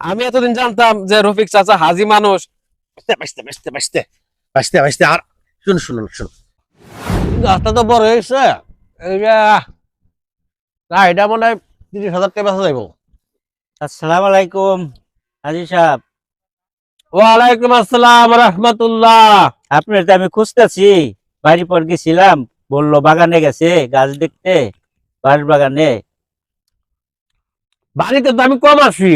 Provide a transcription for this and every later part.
আমি এতদিন জানতাম যে রফিক চাচা হাজি মানুষ। আর শুনুন শুনুন শুনুন। গাছটা তো বড় হয়েছে। না এটা মনে হয় তিরিশ হাজার টাকা বেচা যাইব। আসসালামু আলাইকুম হাজি সাহেব। ওয়ালাইকুম আসসালাম রহমতুল্লাহ। আপনার তো আমি খুঁজতেছি বাড়ি পর গেছিলাম বলল বাগানে গেছে গাছ দেখতে বাড়ির বাগানে। বাড়িতে তো আমি কম আসি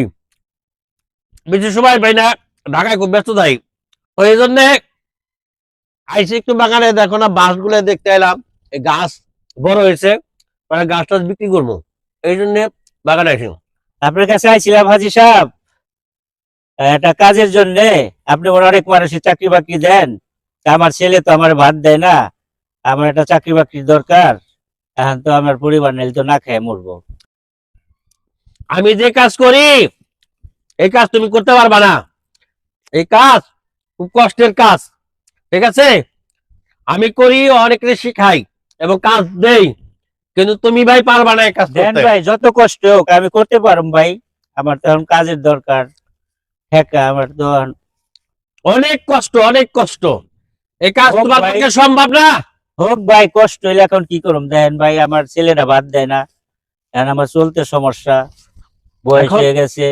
বেশি সময় পাই না ঢাকায় খুব ব্যস্ত থাকি ওই জন্যে আইসি একটু বাগানে দেখো না বাঁশগুলো দেখতে এলাম। এই গাছ বড় হয়েছে। মানে গাছ টাছ বিক্রি করব। এই জন্য বাগানে আসি আপনার কাছে আইছিলাম, হাজি সাহেব। একটা কাজের জন্য আপনি অনেক মানুষের চাকরি বাকরি দেন। আমার ছেলে তো আমার ভাত দেয় না। আমার একটা চাকরি বাকরির দরকার। এখন তো আমার পরিবার নেই তো না খেয়ে মরবো। আমি যে কাজ করি, এই কাজ তুমি করতে পারবা না। এই কাজ খুব কষ্টের কাজ। ঠিক আছে? আমি করি, অনেকে শিখাই এবং কাজ দেই। কিন্তু তুমি ভাই পারবা না এই কাজ করতে। ভাই যত কষ্ট হোক আমি করতে পারব ভাই। আমার তো এখন কাজের দরকার। ঠেকা আমার তো এখন অনেক কষ্ট অনেক কষ্ট। এই কাজ তোমার পক্ষে সম্ভব না? হোক ভাই কষ্ট হইলে এখন কি করুম দেন ভাই আমার ছেলেরা বাদ দেয় না। এখন আমার চলতে সমস্যা। বয়স হয়ে গেছে।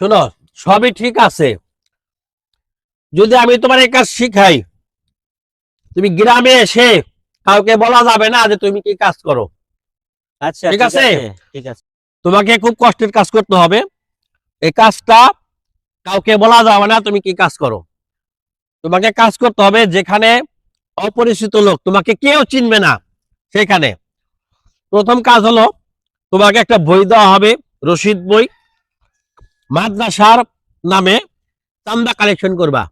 শোনো সবই ঠিক আছে। যদি আমি তোমার এই কাজ শিখাই তুমি গ্রামে এসে কাউকে বলা যাবে না যে তুমি কি কাজ করো। আচ্ছা ঠিক আছে? ঠিক আছে। তোমাকে খুব কষ্টের কাজ করতে হবে। এই কাজটা কাউকে বলা যাবে না তুমি কি কাজ করো। তোমাকে কাজ করতে হবে যেখানে অপরিচিত লোক তোমাকে কেউ চিনবে না সেখানে। প্রথম কাজ হলো তোমাকে একটা বই দেওয়া হবে রসিদ বই। মাদ্রাসার নামে চান্দা কালেকশন করবা।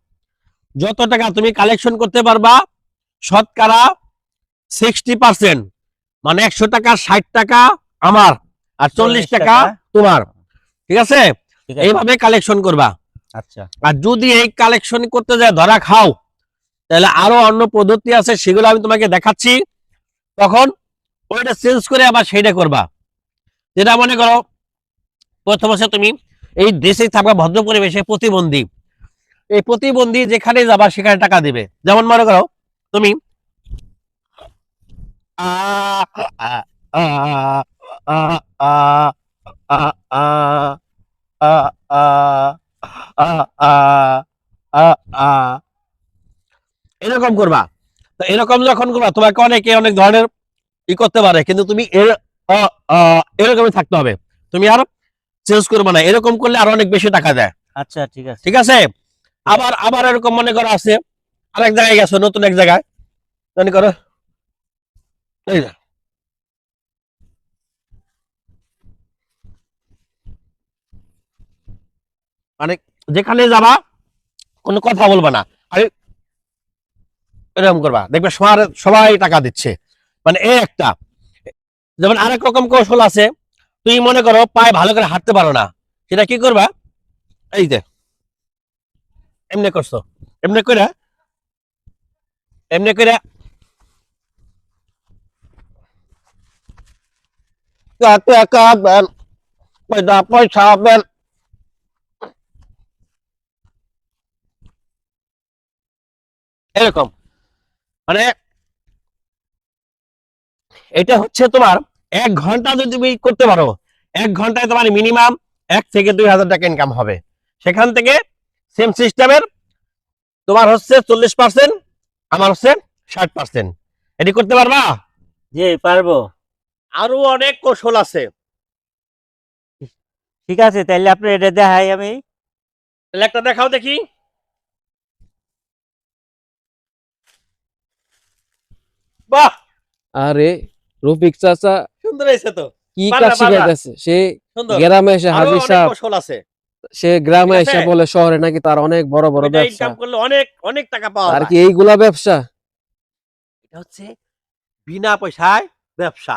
যত টাকা তুমি কালেকশন করতে পারবা শতকরা সিক্সটি পার্সেন্ট মানে একশো টাকা ষাট টাকা আমার আর চল্লিশ টাকা তোমার। ঠিক আছে? এইভাবে কালেকশন করবা। আচ্ছা। আর যদি এই কালেকশন করতে যায় ধরা খাও তাহলে আরও অন্য পদ্ধতি আছে সেগুলো আমি তোমাকে দেখাচ্ছি। তখন ওইটা চেঞ্জ করে আবার সেইটা করবা। যেটা মনে করো প্রথম আছে তুমি এই দেশে থাকবা ভদ্র পরিবেশে প্রতিবন্ধী। এই প্রতিবন্ধী যেখানে যাবা সেখানে টাকা দিবে। যেমন মনে করো তুমি এরকম করবা। তো এরকম যখন করবা তোমাকে অনেকে অনেক ধরনের ই করতে পারে কিন্তু তুমি এর এরকমই থাকতে হবে। তুমি আর চেঞ্জ করবে না। এরকম করলে আর অনেক বেশি টাকা দেয়। আচ্ছা ঠিক আছে। ঠিক আছে? আবার আবার এরকম মনে করো আছে আরেক জায়গায় গেছো নতুন এক জায়গায়। মনে করো এই যে। মানে যেখানে যাবা, কোনো কথা বলবা না। আরে, এরকম করবা। দেখবে সবার, সবাই টাকা দিচ্ছে। মানে এই একটা। যেমন আরেক রকম কৌশল আছে। তুমি মনে করো পায়ে ভালো করে হাঁটতে পারো না। সেটা কি করবা? এই যে, এমনি করছ। এমনি করে এমনি করে টাকা এক ঘন্টায় তোমার মিনিমাম এক থেকে দুই হাজার টাকা ইনকাম হবে। সেখান থেকে সেম সিস্টেমের তোমার হচ্ছে চল্লিশ পার্সেন্ট আমার হচ্ছে ষাট পার্সেন্ট এটি করতে পারবা? জি, পারব। আরও অনেক কৌশল আছে। ঠিক আছে তাহলে আপনি এটা দেখাই আমি। তাহলে একটা দেখাও দেখি। বাহ! আরে রফিক চাচা সুন্দর হয়েছে তো। কি কাজ শিখাইতেছে সে গ্রামে এসে আরও হাজির সাহেব। আছে। সে গ্রামে এসে বলে শহরে নাকি তার অনেক বড় বড় ব্যবসা। ইনকাম করলে অনেক অনেক টাকা পাওয়া আর কি এইগুলা ব্যবসা? এটা হচ্ছে বিনা পয়সায় ব্যবসা।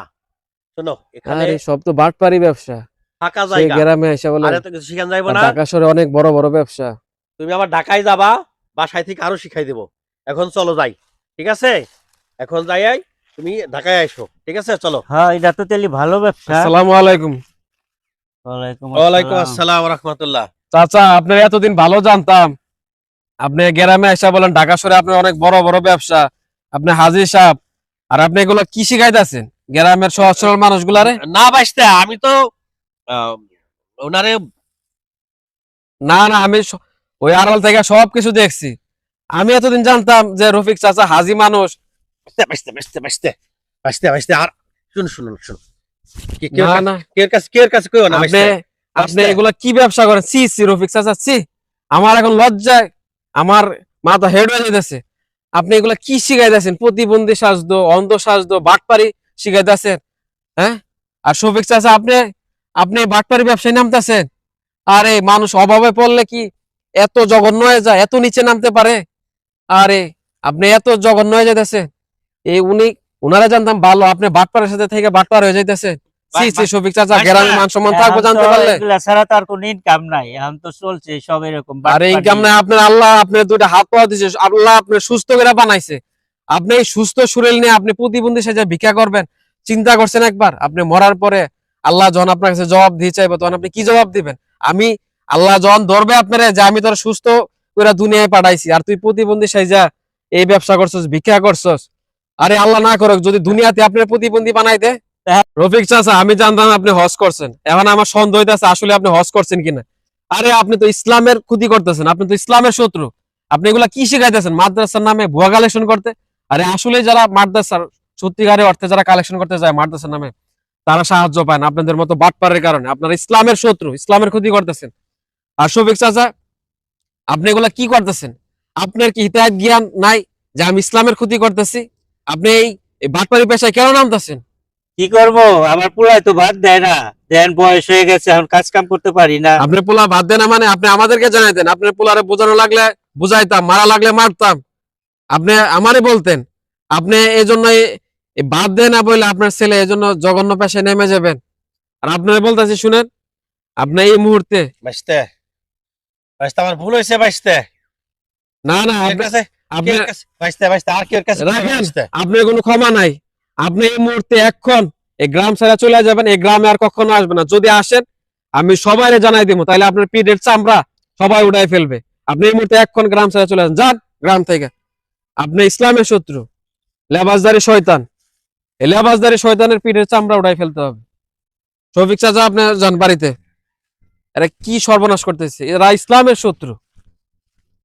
শোনো এখানে সব তো বাটপারি ব্যবসা। ফাঁকা জায়গা। গ্রামে এসে বলে আর এত কিছু শিখান যাইবো না। ঢাকা শহরে অনেক বড় বড় ব্যবসা। তুমি আবার ঢাকায় যাবা বাসায় থেকে আরও শিখাই দেবো। এখন চলো যাই ঠিক আছে? এখন যাই তুমি ঢাকায় আসো ঠিক আছে? চলো। হ্যাঁ এটা তো তাহলে ভালো ব্যবসা। আসসালামু আলাইকুম। ওয়ালাইকুম ওয়ালাইকুম আসসালাম। আসসালাম চাচা আপনার এতদিন ভালো জানতাম। আপনি গ্রামে এসে বলেন ঢাকা শহরে আপনার অনেক বড় বড় ব্যবসা। আপনি হাজির সাহেব আর আপনি এগুলো কি শিখাইতেছেন? গ্রামের সহজ সরল মানুষগুলারে? না বাসতে আমি তো ওনারে না না আমি ওই আড়াল থেকে সবকিছু দেখছি। আমি এতদিন জানতাম যে রফিক চাচা হাজি মানুষ। বাসতে বাসতে বাসতে বাসতে বাসতে আর শুনুন শুনুন শুনুন। না না। কেউ কাছে কেউ কাছে কেউ না আপনি আপনি এগুলা কি ব্যবসা করেন? সি সি রফিক চাচা সি আমার এখন লজ্জায় আমার মাথা হেড হয়ে যেতেছে আপনি এগুলা কি শিখাইতেছেন? প্রতিবন্ধী সাজদো অন্ধ সাজদো বাটপারি। শিখাইতেছেন হ্যাঁ? আর শফিক আপনি আপনি বাটপারি ব্যবসায় নামতেছেন। আরে মানুষ অভাবে পড়লে কি এত জঘন্য হয়ে যায়? এত নিচে নামতে পারে? আরে আপনি এত জঘন্য হয়ে যাইতেছেন। এই উনি উনারা জানতাম ভালো আপনি বাটপারের সাথে থেকে বাটপার হয়ে যাইতেছেন। আল্লাহ আপনার সুস্থ করে বানাইছে। আপনি এই সুস্থ শরীর নিয়ে আপনি প্রতিবন্ধী সাজা ভিক্ষা করবেন। চিন্তা করছেন একবার, আপনি মরার পরে আল্লাহ যখন আপনার কাছে জবাব দিয়ে চাইবে, তখন আপনি কি জবাব দিবেন? আমি আল্লাহ যখন ধরবে আপনার যে আমি তোর সুস্থ করে দুনিয়ায় পাঠাইছি, আর তুই প্রতিবন্ধী সাইজা এই ব্যবসা করছস, ভিক্ষা করছস, আরে আল্লাহ না করুক, যদি দুনিয়াতে আপনার প্রতিবন্ধী বানাই দে। রফিক চাচা, আমি জানতাম আপনি হজ করছেন। এখন আমার সন্দেহ হইতেছে আসলে আপনি হজ করছেন কিনা। আরে আপনি তো ইসলামের ক্ষতি করতেছেন, আপনি তো ইসলামের শত্রু। আপনি এগুলা কি শিখাইতেছেন? মাদ্রাসার নামে ভুয়া কালেকশন করতে? আরে আসলে যারা মাদ্রাসার সত্যিকারে অর্থে যারা কালেকশন করতে যায় মাদ্রাসার নামে তারা সাহায্য পায় না আপনাদের মতো বাটপারের কারণে। আপনারা ইসলামের শত্রু ইসলামের ক্ষতি করতেছেন। আর শফিক চাচা আপনি এগুলা কি করতেছেন? আপনার কি হিতায়ত জ্ঞান নাই যে আমি ইসলামের ক্ষতি করতেছি? আপনি এই বাটপারি পেশায় কেন নামতেছেন? কি করব? আমার পুরাই তো ভাত দেয় না। দেন বয়স হয়ে গেছে এখন কাজ কাম করতে পারি না। আপনি পোলা বাদ দেন না মানে আপনি আমাদেরকে জানাইতেন আপনার পোলারে বোঝানো লাগলে বুঝাইতাম মারা লাগলে মারতাম। আপনি আমারে বলতেন আপনি এই জন্য বাদ দেন না বলে আপনার ছেলে এই জন্য জঘন্য পেশায় নেমে যাবেন। আর আপনারা বলতেছি শুনেন আপনি এই মুহূর্তে বাসতে আমার ভুল হয়েছে বাসতে না না আপনার কোনো ক্ষমা নাই। আপনি এই মুহূর্তে এখন এই গ্রাম ছেড়ে চলে যাবেন এই গ্রামে আর কখনো আসবেন না। যদি আসেন আমি সবাই জানাই দিব তাহলে আপনার পিঠের চামড়া সবাই উড়াই ফেলবে। আপনি এই মুহূর্তে এখন গ্রাম ছেড়ে চলে যান যান গ্রাম থেকে। আপনি ইসলামের শত্রু। লেবাসদারি শয়তান। এই লেবাসদারি শয়তানের পিঠের চামড়া উড়াই ফেলতে হবে। শফিক চাচা আপনি যান বাড়িতে। এরা কি সর্বনাশ করতেছে? এরা ইসলামের শত্রু।